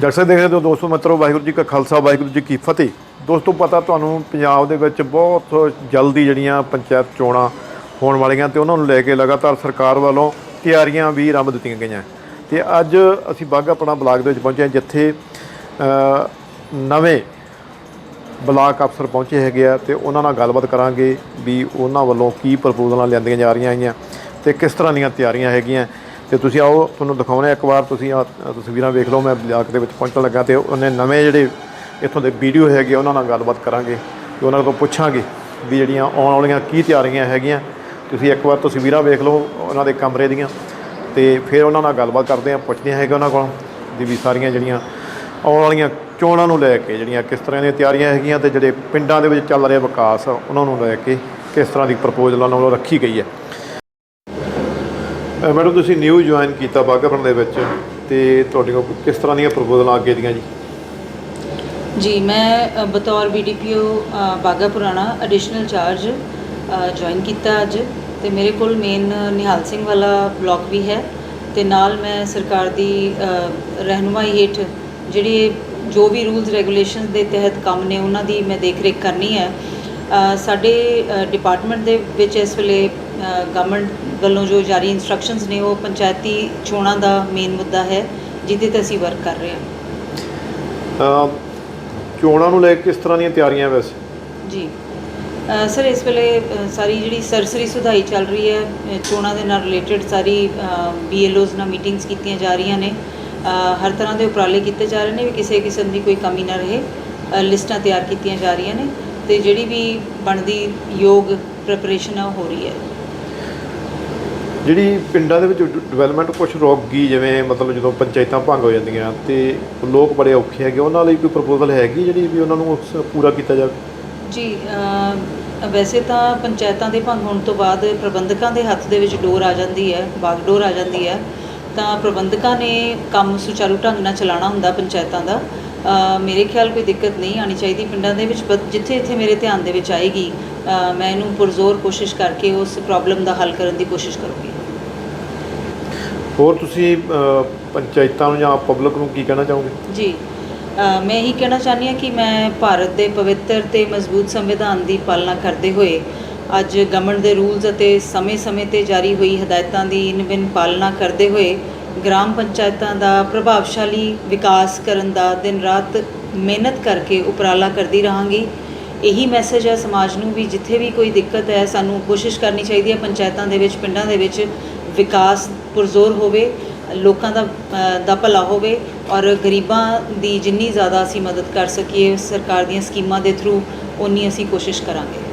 ਜੱਟ ਦੇਖ ਰਹੇ ਹੋ ਦੋਸਤੋ ਮਿੱਤਰੋ ਵਾਹਿਗੁਰੂ ਜੀ ਕਾ ਖਾਲਸਾ, ਵਾਹਿਗੁਰੂ ਜੀ ਕੀ ਫਤਿਹ। ਦੋਸਤੋ, ਪਤਾ ਤੁਹਾਨੂੰ ਪੰਜਾਬ ਦੇ ਵਿੱਚ ਬਹੁਤ ਜਲਦੀ ਜਿਹੜੀਆਂ ਪੰਚਾਇਤ ਚੋਣਾਂ ਹੋਣ ਵਾਲੀਆਂ ਤੇ ਉਹਨਾਂ ਨੂੰ ਲੈ ਕੇ ਲਗਾਤਾਰ ਸਰਕਾਰ ਵੱਲੋਂ ਤਿਆਰੀਆਂ ਵੀ ਆਰੰਭ ਦਿੱਤੀਆਂ ਗਈਆਂ। ਤੇ ਅੱਜ ਅਸੀਂ ਬਾਘਾ ਆਪਣਾ ਬਲਾਕ ਦੇ ਵਿੱਚ ਪਹੁੰਚੇ ਜਿੱਥੇ ਨਵੇਂ ਬਲਾਕ ਅਫਸਰ ਪਹੁੰਚੇ ਹੈਗੇ ਆ ਤੇ ਉਹਨਾਂ ਨਾਲ ਗੱਲਬਾਤ ਕਰਾਂਗੇ ਵੀ ਉਹਨਾਂ ਵੱਲੋਂ ਕੀ ਪ੍ਰਪੋਜ਼ਲਾਂ ਲਿਆਂਦੀਆਂ ਜਾ ਰਹੀਆਂ ਹੈਗੀਆਂ ਤੇ ਕਿਸ ਤਰ੍ਹਾਂ ਦੀਆਂ ਤਿਆਰੀਆਂ ਹੈਗੀਆਂ। ਤੇ ਤੁਸੀਂ ਆਓ, ਤੁਹਾਨੂੰ ਦਿਖਾਉਣੇ ਇੱਕ ਵਾਰ, ਤੁਸੀਂ ਆਹ ਤਸਵੀਰਾਂ ਵੇਖ ਲਓ, ਮੈਂ ਬਲਾਕ ਦੇ ਵਿੱਚ ਪਹੁੰਚਣ ਲੱਗਾ ਤੇ ਉਹਨੇ ਨਵੇਂ ਜਿਹੜੇ ਇੱਥੋਂ ਦੇ ਵੀਡੀਓ ਹੈਗੇ, ਉਹਨਾਂ ਨਾਲ ਗੱਲਬਾਤ ਕਰਾਂਗੇ ਤੇ ਉਹਨਾਂ ਕੋਲ ਪੁੱਛਾਂਗੇ ਵੀ ਜਿਹੜੀਆਂ ਆਉਣ ਵਾਲੀਆਂ ਕੀ ਤਿਆਰੀਆਂ ਹੈਗੀਆਂ। ਤੁਸੀਂ ਇੱਕ ਵਾਰ ਤਸਵੀਰਾਂ ਵੇਖ ਲਓ ਉਹਨਾਂ ਦੇ ਕਮਰੇ ਦੀਆਂ ਤੇ ਫਿਰ ਉਹਨਾਂ ਨਾਲ ਗੱਲਬਾਤ ਕਰਦੇ ਹਾਂ ਪੁੱਛਦੇ ਹੈਗੇ ਉਹਨਾਂ ਕੋਲ ਦੀ ਵੀ ਸਾਰੀਆਂ ਜਿਹੜੀਆਂ ਆਉਣ ਵਾਲੀਆਂ ਚੋਣਾਂ ਨੂੰ ਲੈ ਕੇ ਜਿਹੜੀਆਂ ਕਿਸ ਤਰ੍ਹਾਂ ਦੀਆਂ ਤਿਆਰੀਆਂ ਹੈਗੀਆਂ ਤੇ ਜਿਹੜੇ ਪਿੰਡਾਂ ਦੇ ਵਿੱਚ ਚੱਲ ਰਿਹਾ ਵਿਕਾਸ ਉਹਨਾਂ ਨੂੰ ਲੈ ਕੇ ਕਿਸ ਤਰ੍ਹਾਂ ਦੀ ਪ੍ਰਪੋਜ਼ਲ ਉਹਨਾਂ ਵੱਲੋਂ ਰੱਖੀ ਗਈ ਹੈ। ਮੈਡਮ ਤੁਸੀਂ ਨਿਊ ਜੁਆਇਨ ਕੀਤਾ ਬਾਗਾਪੁਰ ਦੇ ਵਿੱਚ ਤੇ ਤੁਹਾਡੇ ਕੋਲ ਕਿਸ ਤਰ੍ਹਾਂ ਦੀਆਂ ਪ੍ਰਪੋਜ਼ਲਾਂ ਅੱਗੇ ਦੀਆਂ ਜੀ? ਜੀ ਮੈਂ ਅ, ਬਤੌਰ ਬੀਡੀਪੀਓ ਬਾਗਾ ਪੁਰਾਣਾ ਐਡੀਸ਼ਨਲ ਚਾਰਜ ਜੁਆਇਨ ਕੀਤਾ ਅੱਜ ਤੇ ਮੇਰੇ ਕੋਲ ਮੇਨ ਨਿਹਾਲ ਸਿੰਘ ਵਾਲਾ ਬਲਾਕ ਵੀ ਹੈ ਤੇ ਨਾਲ ਮੈਂ ਸਰਕਾਰ ਦੀ ਅ, ਰਹਿਨੁਮਾਈ ਹੇਠ ਜਿਹੜੇ ਜੋ ਵੀ ਰੂਲਸ ਰੈਗੂਲੇਸ਼ਨਸ ਦੇ ਤਹਿਤ ਕੰਮ ਨੇ ਉਹਨਾਂ ਦੀ ਮੈਂ ਦੇਖ ਰੇਖ ਕਰਨੀ ਹੈ ਸਾਡੇ ਡਿਪਾਰਟਮੈਂਟ ਦੇ ਵਿੱਚ ਇਸ ਵੇਲੇ ਗਵਰਨਮੈਂਟ ਵੱਲੋਂ ਜੋ ਜਾਰੀ ਇਨਸਟਰਕਸ਼ਨਸ ਨੇ ਉਹ ਪੰਚਾਇਤੀ ਚੋਣਾਂ ਦਾ ਮੇਨ ਮੁੱਦਾ ਹੈ ਜਿਹਦੇ ਤੇ ਅਸੀਂ ਵਰਕ ਕਰ ਰਹੇ ਹਾਂ। ਚੋਣਾਂ ਨੂੰ ਲੈ ਕੇ ਕਿਸ ਤਰ੍ਹਾਂ ਦੀਆਂ ਤਿਆਰੀਆਂ ਵੈਸੇ? ਜੀ। ਸਰ ਇਸ ਵੇਲੇ ਸਾਰੀ ਜਿਹੜੀ ਸਰਸਰੀ ਸੁਧਾਈ ਚੱਲ ਰਹੀ ਹੈ ਚੋਣਾਂ ਦੇ ਨਾਲ ਰਿਲੇਟਡ ਸਾਰੀ ਬੀਐਲਓਜ਼ ਨਾਲ ਮੀਟਿੰਗਸ ਕੀਤੀਆਂ ਜਾ ਰਹੀਆਂ ਨੇ। ਹਰ ਤਰ੍ਹਾਂ ਦੇ ਉਪਰਾਲੇ ਕੀਤੇ ਜਾ ਰਹੇ ਨੇ ਵੀ ਕਿਸੇ ਕਿਸਮ ਦੀ ਕੋਈ ਕਮੀ ਨਾ ਰਹੇ। ਲਿਸਟਾਂ ਤਿਆਰ ਕੀਤੀਆਂ ਜਾ ਰਹੀਆਂ ਨੇ। ਤੇ ਜਿਹੜੀ ਵੀ ਬਣਦੀ ਯੋਗ ਪ੍ਰੈਪਰੇਸ਼ਨ ਆ ਉਹ ਹੋ ਰਹੀ ਹੈ। ਜਿਹੜੀ ਪਿੰਡਾਂ ਦੇ ਵਿੱਚ ਡਿਵੈਲਪਮੈਂਟ ਕੁਝ ਰੁਕ ਗਈ ਜਿਵੇਂ ਮਤਲਬ ਜਦੋਂ ਪੰਚਾਇਤਾਂ ਭੰਗ ਹੋ ਜਾਂਦੀਆਂ ਤੇ ਲੋਕ ਬੜੇ ਔਖੇ ਹੈਗੇ ਉਹਨਾਂ ਲਈ ਕੋਈ ਪ੍ਰਪੋਜ਼ਲ ਹੈਗੀ ਜਿਹੜੀ ਵੀ ਉਹਨਾਂ ਨੂੰ ਪੂਰਾ ਕੀਤਾ ਜਾਵੇ? ਜੀ ਵੈਸੇ ਤਾਂ ਪੰਚਾਇਤਾਂ ਦੇ ਭੰਗ ਹੋਣ ਤੋਂ ਬਾਅਦ ਪ੍ਰਬੰਧਕਾਂ ਦੇ ਹੱਥ ਦੇ ਵਿੱਚ ਡੋਰ ਆ ਜਾਂਦੀ ਹੈ ਬਾਗਡੋਰ ਆ ਜਾਂਦੀ ਹੈ। ਤਾਂ ਪ੍ਰਬੰਧਕਾਂ ਨੇ ਕੰਮ ਸੁਚਾਰੂ ਢੰਗ ਨਾਲ ਚਲਾਉਣਾ ਹੁੰਦਾ ਪੰਚਾਇਤਾਂ ਦਾ। ਮੇਰੇ ਖਿਆਲ ਕੋਈ ਦਿੱਕਤ ਨਹੀਂ ਆਣੀ ਚਾਹੀਦੀ। ਪਿੰਡਾਂ ਦੇ ਵਿੱਚ ਜਿੱਥੇ ਜਿੱਥੇ ਮੇਰੇ ਧਿਆਨ ਦੇ ਵਿੱਚ ਆਏਗੀ ਮੈਂ ਇਹਨੂੰ ਪੁਰਜ਼ੋਰ ਕੋਸ਼ਿਸ਼ ਕਰਕੇ ਉਸ ਪ੍ਰੋਬਲਮ ਦਾ ਹੱਲ ਕਰਨ ਦੀ ਕੋਸ਼ਿਸ਼ ਕਰੂੰਗੀ। ਹੋਰ ਤੁਸੀਂ ਪੰਚਾਇਤਾਂ ਨੂੰ ਜਾਂ ਪਬਲਿਕ ਨੂੰ ਕੀ ਕਹਿਣਾ ਚਾਹੋਗੇ? ਜੀ ਮੈਂ ਇਹੀ ਕਹਿਣਾ ਚਾਹੁੰਦੀ ਹਾਂ ਕਿ ਮੈਂ ਭਾਰਤ ਦੇ ਪਵਿੱਤਰ ਤੇ ਮਜ਼ਬੂਤ ਸੰਵਿਧਾਨ ਦੀ ਪਾਲਣਾ ਕਰਦੇ ਹੋਏ ਅੱਜ ਗਵਰਨਮੈਂਟ ਦੇ ਰੂਲਸ ਅਤੇ ਸਮੇਂ-ਸਮੇਂ ਤੇ ਜਾਰੀ ਹੋਈ ਹਦਾਇਤਾਂ ਦੀ ਇਨ-ਬਿਨ ਪਾਲਣਾ ਕਰਦੇ ਹੋਏ ਗ੍ਰਾਮ ਪੰਚਾਇਤਾਂ ਦਾ ਪ੍ਰਭਾਵਸ਼ਾਲੀ ਵਿਕਾਸ ਕਰਨ ਦਾ ਦਿਨ ਰਾਤ ਮਿਹਨਤ ਕਰਕੇ ਉਪਰਾਲਾ ਕਰਦੀ ਰਹਾਂਗੀ। ਇਹੀ ਮੈਸੇਜ ਹੈ ਸਮਾਜ ਨੂੰ ਵੀ ਜਿੱਥੇ ਵੀ ਕੋਈ ਦਿੱਕਤ ਹੈ, ਸਾਨੂੰ ਕੋਸ਼ਿਸ਼ ਕਰਨੀ ਚਾਹੀਦੀ ਹੈ ਪੰਚਾਇਤਾਂ ਦੇ ਵਿੱਚ, ਪਿੰਡਾਂ ਦੇ ਵਿੱਚ ਵਿਕਾਸ ਪੁਰਜ਼ੋਰ ਹੋਵੇ, ਲੋਕਾਂ ਦਾ ਦਾ ਭਲਾ ਹੋਵੇ ਔਰ ਗਰੀਬਾਂ ਦੀ ਜਿੰਨੀ ਜ਼ਿਆਦਾ ਅਸੀਂ ਮਦਦ ਕਰ ਸਕੀਏ, ਸਰਕਾਰ ਦੀਆਂ ਸਕੀਮਾਂ ਦੇ ਥਰੂ ਉਨੀ ਅਸੀਂ ਕੋਸ਼ਿਸ਼ ਕਰਾਂਗੇ।